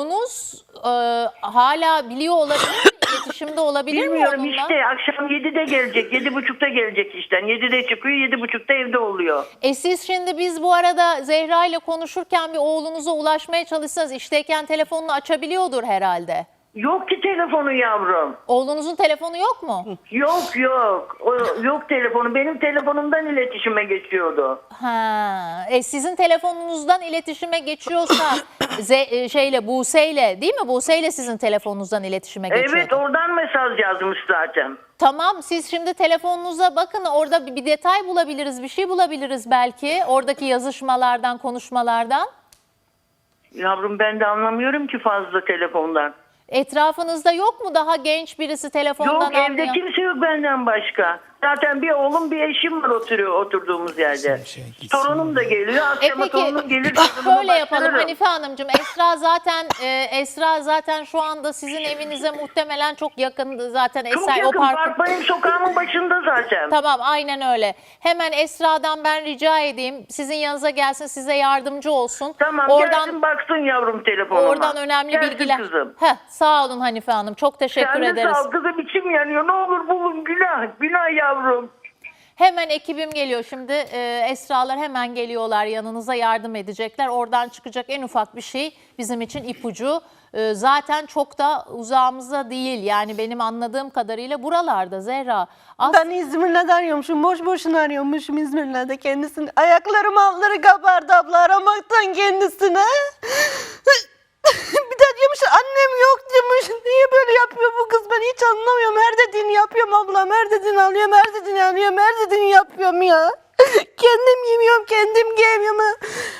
Oğlunuz e, hala biliyor olabilir mi? İletişimde olabilir Bilmiyorum mi onunla? işte akşam 7'de gelecek. 7.30'da gelecek işten. 7'de çıkıyor 7.30'da evde oluyor. E siz şimdi biz bu arada Zehra ile konuşurken bir oğlunuza ulaşmaya çalışsanız işteyken telefonunu açabiliyordur herhalde. Yok ki telefonu yavrum. Oğlunuzun telefonu yok mu? Yok yok. O, yok telefonu. Benim telefonumdan iletişime geçiyordu. Ha, e sizin telefonunuzdan iletişime geçiyorsa Ze- e, şeyle Buse'yle değil mi? Buse'yle sizin telefonunuzdan iletişime geçiyordu. Evet oradan mesaj yazmış zaten. Tamam siz şimdi telefonunuza bakın orada bir, bir detay bulabiliriz, bir şey bulabiliriz belki oradaki yazışmalardan, konuşmalardan. Yavrum ben de anlamıyorum ki fazla telefondan. Etrafınızda yok mu daha genç birisi telefondan Yok evde anlayan? kimse yok benden başka. Zaten bir oğlum bir eşim var oturuyor oturduğumuz yerde. Şey. Torunum da geliyor. E Akşama peki torunum gelir. çocuğumu şöyle yapalım. Hanife Hanımcığım Esra zaten e, Esra zaten şu anda sizin evinize muhtemelen çok yakın zaten Çok Eser yakın. o parkın Park benim sokağımın başında zaten. Tamam aynen öyle. Hemen Esra'dan ben rica edeyim. Sizin yanınıza gelsin size yardımcı olsun. Tamam Oradan gelsin baksın yavrum telefonuma. oradan önemli Gelsin bilgiler. kızım. Heh, sağ olun Hanife Hanım. Çok teşekkür Sen de ederiz. sağ ol kızım içim yanıyor. Ne olur bulun günah. Günah yavrum. Hemen ekibim geliyor şimdi. Ee, Esralar hemen geliyorlar yanınıza yardım edecekler. Oradan çıkacak en ufak bir şey bizim için ipucu. Ee, zaten çok da uzağımızda değil. Yani benim anladığım kadarıyla buralarda Zehra. As- Ben İzmir'de arıyormuşum. Boş boşuna arıyormuşum İzmir'de kendisini. Ayaklarım altları kabardı abla aramaktan kendisine. bir de diyormuş annem yok demiş. Niye böyle yapıyor bu kız ben hiç anlamıyorum. Her dediğini yapıyorum ablam. Her dediğini alıyorum. Her dediğini alıyorum. Her dediğini yapıyorum ya. kendim yemiyorum. Kendim giyemiyorum.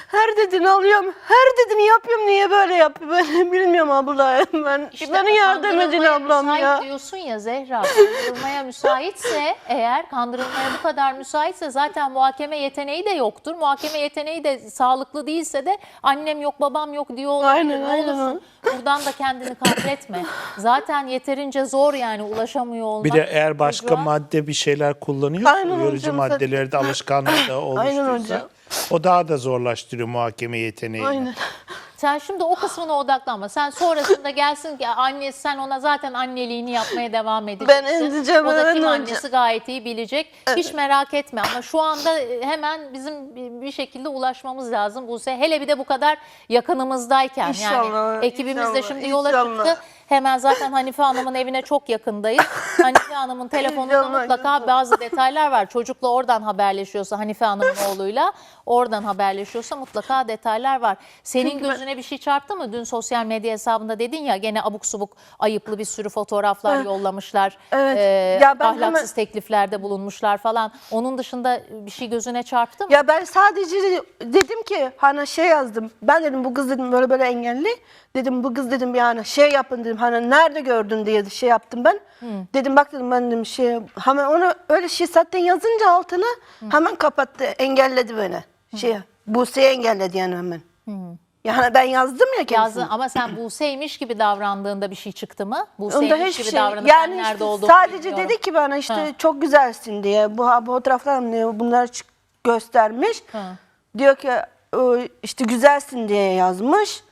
Her dediğini alıyorum. Her dediğini yapıyorum. Niye böyle yapıyor? Ben bilmiyorum abla. Ben, İşte bana yardım edin kandırılmaya ablam müsait ya. diyorsun ya Zehra. Kandırılmaya müsaitse eğer kandırılmaya bu kadar müsaitse zaten muhakeme yeteneği de yoktur. Muhakeme yeteneği de sağlıklı değilse de annem yok babam yok diyor olabilir. Aynen, Ne aynen. olursun Buradan da kendini kahretme. Zaten yeterince zor yani ulaşamıyor olmak. Bir de eğer başka çocuğa. madde bir şeyler kullanıyorsa Aynen uyarıcı hocam, maddeleri de alışkanlığı da oluştuysa hocam. o daha da zorlaştırıyor muhakeme yeteneğini. Aynen. Sen şimdi o kısmına odaklanma. Sen sonrasında gelsin ki anne sen ona zaten anneliğini yapmaya devam edeceksin. Ben edeceğim, O da kim hocam. annesi gayet iyi bilecek. Hiç merak etme ama şu anda e, hemen bizim bir- bir şekilde ulaşmamız lazım Buse. Hele bir de bu kadar yakınımızdayken İnşallah, yani ekibimiz de inşallah, şimdi yola inşallah. çıktı. Hemen zaten Hanife Hanım'ın evine çok yakındayız. Hanife Hanım'ın telefonunda mutlaka bazı detaylar var. Çocukla oradan haberleşiyorsa Hanife Hanım'ın oğluyla oradan haberleşiyorsa mutlaka detaylar var. Senin Çünkü ben- gözüne bir şey çarptı mı? Dün sosyal medya hesabında dedin ya gene abuk subuk ayıplı bir sürü fotoğraflar yollamışlar. Evet. Ee, Ya ben ahlaksız hemen- tekliflerde bulunmuşlar falan. Onun dışında bir şey gözüne çarptı mı? Ya ben sadece dedim ki hani şey yazdım. Ben dedim bu kız dedim böyle böyle engelli. Dedim bu kız dedim yani şey yapın dedim. Hani nerede gördün diye şey yaptım ben. Dedim bak dedim ben dedim şey hemen onu öyle şey zaten yazınca altına hemen kapattı engelledi beni. Şey Buse'yi engelledi yani hemen. Yani ben yazdım ya kendisine. Yazdı ama sen Buse'ymiş gibi davrandığında bir şey çıktı mı? Buse'ymiş gibi şey. davranıp Yani nerede işte olduğumu sadece bilmiyorum. dedi ki bana işte Ha. çok güzelsin diye. Bu, bu fotoğraflar diye bunları göstermiş. Ha. Diyor ki "O işte güzelsin diye yazmış.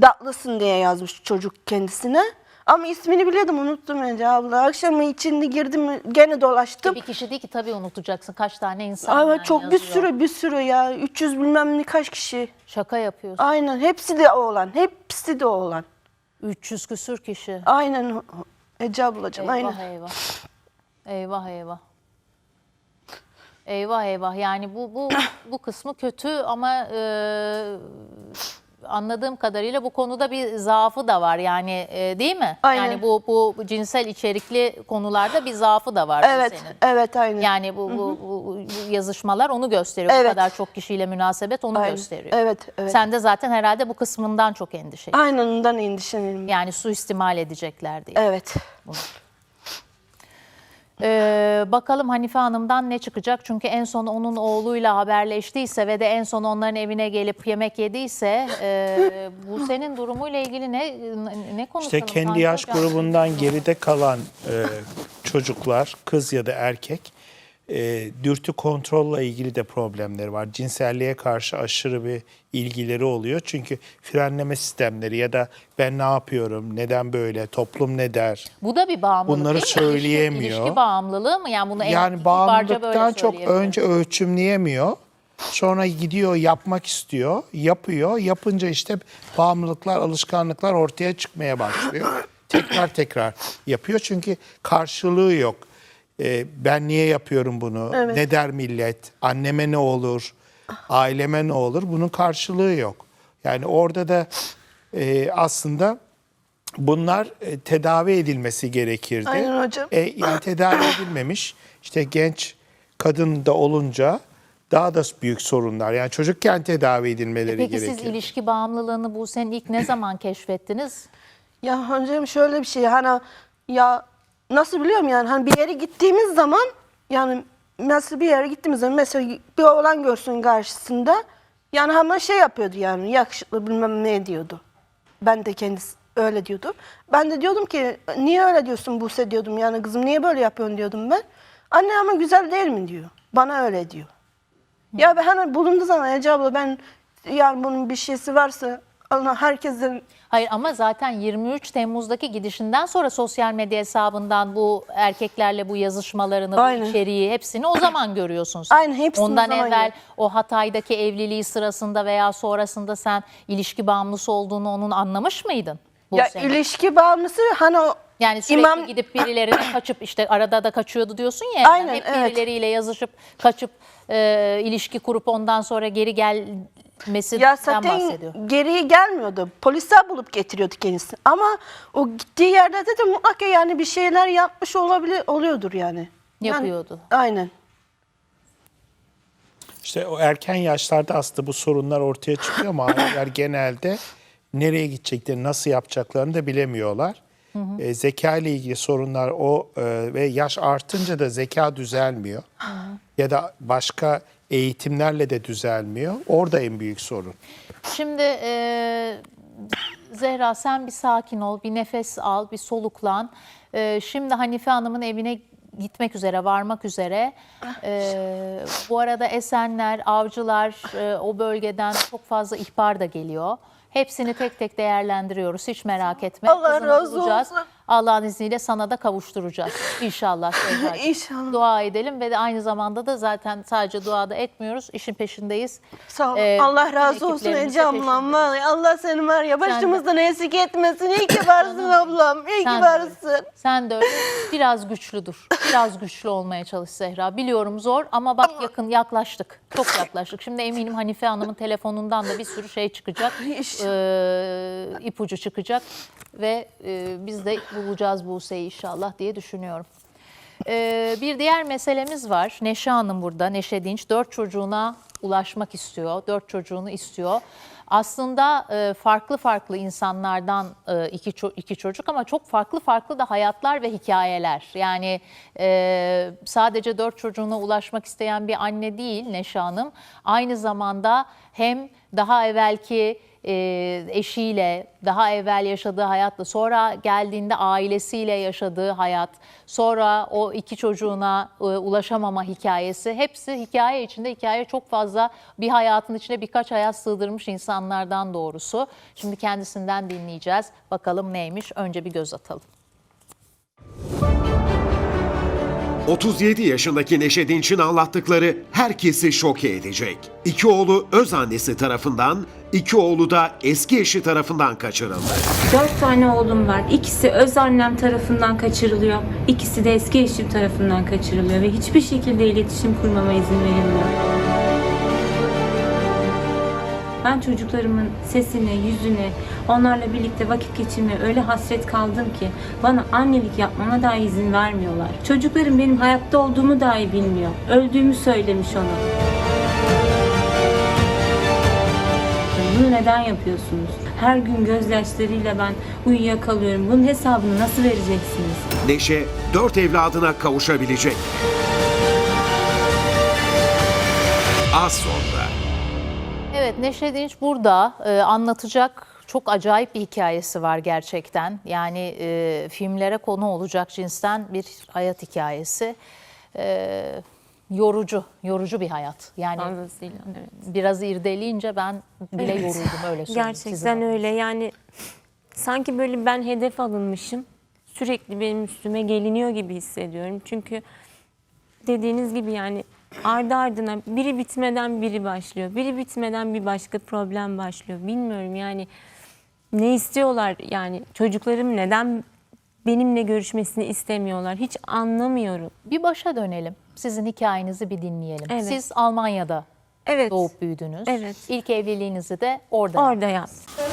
Tatlısın diye yazmış çocuk kendisine. Ama ismini biliyordum unuttum Ece abla. Akşamı içinde girdim gene dolaştım. Bir kişi değil ki tabii unutacaksın. Kaç tane insan Ama yani çok bir yazıyor. sürü bir sürü ya. 300 bilmem ne kaç kişi. Şaka yapıyorsun. Aynen hepsi de oğlan. Hepsi de oğlan. 300 küsür kişi. Aynen Ece ablacığım aynen. Eyvah eyvah. Eyvah eyvah. Eyvah eyvah. Yani bu bu bu kısmı kötü ama e, anladığım kadarıyla bu konuda bir zaafı da var. Yani e, değil mi? Aynen. Yani bu bu cinsel içerikli konularda bir zaafı da var Evet, senin. evet aynen. Yani bu, bu, bu- bu yazışmalar onu gösteriyor. Bu Evet. kadar çok kişiyle münasebet onu Aynen. gösteriyor. Evet, evet. Sen de zaten herhalde bu kısmından çok endişe. Aynen ondan endişelenim. Yani suistimal edecekler diye. Evet. Ee, bakalım Hanife Hanım'dan ne çıkacak? Çünkü en son onun oğluyla haberleştiyse ve de en son onların evine gelip yemek yediyse e, bu senin durumuyla ilgili ne ne konuşalım? İşte kendi yaş grubundan geride kalan e, çocuklar, kız ya da erkek e, dürtü kontrolla ilgili de problemleri var. Cinselliğe karşı aşırı bir ilgileri oluyor. Çünkü frenleme sistemleri ya da ben ne yapıyorum, neden böyle, toplum ne der? Bu da bir bağımlılık Bunları değil mi? söyleyemiyor. İlişki, ilişki bağımlılığı mı? Yani bunu Yani bağımlılıktan çok önce ölçümleyemiyor. Sonra gidiyor yapmak istiyor, yapıyor. Yapınca işte bağımlılıklar, alışkanlıklar ortaya çıkmaya başlıyor. tekrar tekrar yapıyor çünkü karşılığı yok. Ee, ben niye yapıyorum bunu? Ne der millet? Anneme ne olur? Aileme ne olur? Bunun karşılığı yok. Yani orada da e, aslında bunlar e, tedavi edilmesi gerekirdi. Aynen hocam. E, yani tedavi edilmemiş. İşte genç kadın da olunca daha da büyük sorunlar. Yani çocukken tedavi edilmeleri Peki gerekiyor. siz ilişki bağımlılığını bu senin ilk ne zaman keşfettiniz? Ya hocam şöyle bir şey hani ya nasıl biliyorum yani hani bir yere gittiğimiz zaman yani mesela bir yere gittiğimiz zaman mesela bir oğlan görsün karşısında yani hemen şey yapıyordu yani yakışıklı bilmem ne diyordu. Ben de kendisi öyle diyordu. Ben de diyordum ki niye öyle diyorsun Buse diyordum yani kızım niye böyle yapıyorsun diyordum ben. Anne ama güzel değil mi diyor. Bana öyle diyor. Ya ben hani bulunduğu zaman Ece abla ben yani bunun bir şeysi varsa Allah herkesten Hayır ama zaten 23 Temmuz'daki gidişinden sonra sosyal medya hesabından bu erkeklerle bu yazışmalarını, bu Aynen. içeriği hepsini o zaman görüyorsun sen. Aynen, hepsini o Ondan zaman evvel gör- o Hatay'daki evliliği sırasında veya sonrasında sen ilişki bağımlısı olduğunu onun anlamış mıydın? Bu Ya sene? ilişki bağımlısı hani o Yani sürekli imam gidip birilerine kaçıp işte arada da kaçıyordu diyorsun ya. Aynen, hep evet. birileriyle yazışıp kaçıp e, ilişki kurup ondan sonra geri gelmesinden ya zaten bahsediyor. geriye gelmiyordu. Polisler bulup getiriyordu kendisini. Ama o gittiği yerde de mutlaka yani bir şeyler yapmış olabilir oluyordur yani. Yani- Yapıyordu. aynen. İşte o erken yaşlarda aslında bu sorunlar ortaya çıkıyor ama aileler genelde nereye gideceklerini, nasıl yapacaklarını da bilemiyorlar. E, zeka ile ilgili sorunlar o e, ve yaş artınca da zeka düzelmiyor. Ya da başka eğitimlerle de düzelmiyor. Orada en büyük sorun. Şimdi e, Zehra sen bir sakin ol, bir nefes al, bir soluklan. E, şimdi Hanife Hanım'ın evine gitmek üzere, varmak üzere. E, bu arada Esenler, Avcılar e, o bölgeden çok fazla ihbar da geliyor. Hepsini tek tek değerlendiriyoruz. Hiç merak etme. Allah razı olsun. Allah'ın izniyle sana da kavuşturacağız. İnşallah. İnşallah. Dua edelim ve de aynı zamanda da zaten sadece duada etmiyoruz. İşin peşindeyiz. Sağ ol. Ee, Allah razı olsun Ece ablam. Vallahi Allah seni var ya başımızdan eksik etmesin. İyi ki varsın ablam. İyi ki Sen de varsın. Sen de öyle. Biraz güçlü dur. Biraz güçlü olmaya çalış Zehra. Biliyorum zor ama bak yakın yaklaştık. Çok yaklaştık. Şimdi eminim Hanife Hanım'ın telefonundan da bir sürü şey çıkacak. Ee, ipucu çıkacak ve e, biz de bulacağız Buse'yi inşallah diye düşünüyorum. Ee, bir diğer meselemiz var. Neşe Hanım burada. Neşe Dinç dört çocuğuna ulaşmak istiyor. Dört çocuğunu istiyor. Aslında e, farklı farklı insanlardan e, iki, ço- iki çocuk ama çok farklı farklı da hayatlar ve hikayeler. Yani e, sadece dört çocuğuna ulaşmak isteyen bir anne değil Neşe Hanım. Aynı zamanda hem daha evvelki e, eşiyle, daha evvel yaşadığı hayatla, sonra geldiğinde ailesiyle yaşadığı hayat, sonra o iki çocuğuna e, ulaşamama hikayesi, hepsi hikaye içinde hikaye çok fazla bir hayatın içine birkaç hayat sığdırmış insanlardan doğrusu. Şimdi kendisinden dinleyeceğiz. Bakalım neymiş? Önce bir göz atalım. 37 yaşındaki Neşe Dinç'in anlattıkları herkesi şoke edecek. İki oğlu öz annesi tarafından, iki oğlu da eski eşi tarafından kaçırıldı. Dört tane oğlum var. İkisi öz annem tarafından kaçırılıyor. İkisi de eski eşim tarafından kaçırılıyor ve hiçbir şekilde iletişim kurmama izin verilmiyor. Ben çocuklarımın sesine, yüzüne, onlarla birlikte vakit geçirmeye öyle hasret kaldım ki bana annelik yapmama dahi izin vermiyorlar. Çocuklarım benim hayatta olduğumu dahi bilmiyor. Öldüğümü söylemiş ona. Bunu neden yapıyorsunuz? Her gün gözyaşlarıyla ben uyuyakalıyorum. Bunun hesabını nasıl vereceksiniz? Neşe dört evladına kavuşabilecek. Az sonra. Evet Neşe Dinç burada e, anlatacak çok acayip bir hikayesi var gerçekten. Yani e, filmlere konu olacak cinsten bir hayat hikayesi. E, yorucu, yorucu bir hayat. Yani Fazlasıyla evet. biraz irdeleyince ben bile Evet. yoruldum öyle söyleyeyim. Gerçekten öyle yani sanki böyle ben hedef alınmışım. Sürekli benim üstüme geliniyor gibi hissediyorum. Çünkü dediğiniz gibi yani ardı ardına biri bitmeden biri başlıyor. Biri bitmeden bir başka problem başlıyor. Bilmiyorum yani ne istiyorlar yani çocuklarım neden benimle görüşmesini istemiyorlar hiç anlamıyorum. Bir başa dönelim. Sizin hikayenizi bir dinleyelim. Evet. Siz Almanya'da Evet doğup büyüdünüz. Evet. İlk evliliğinizi de orada orada yaptım.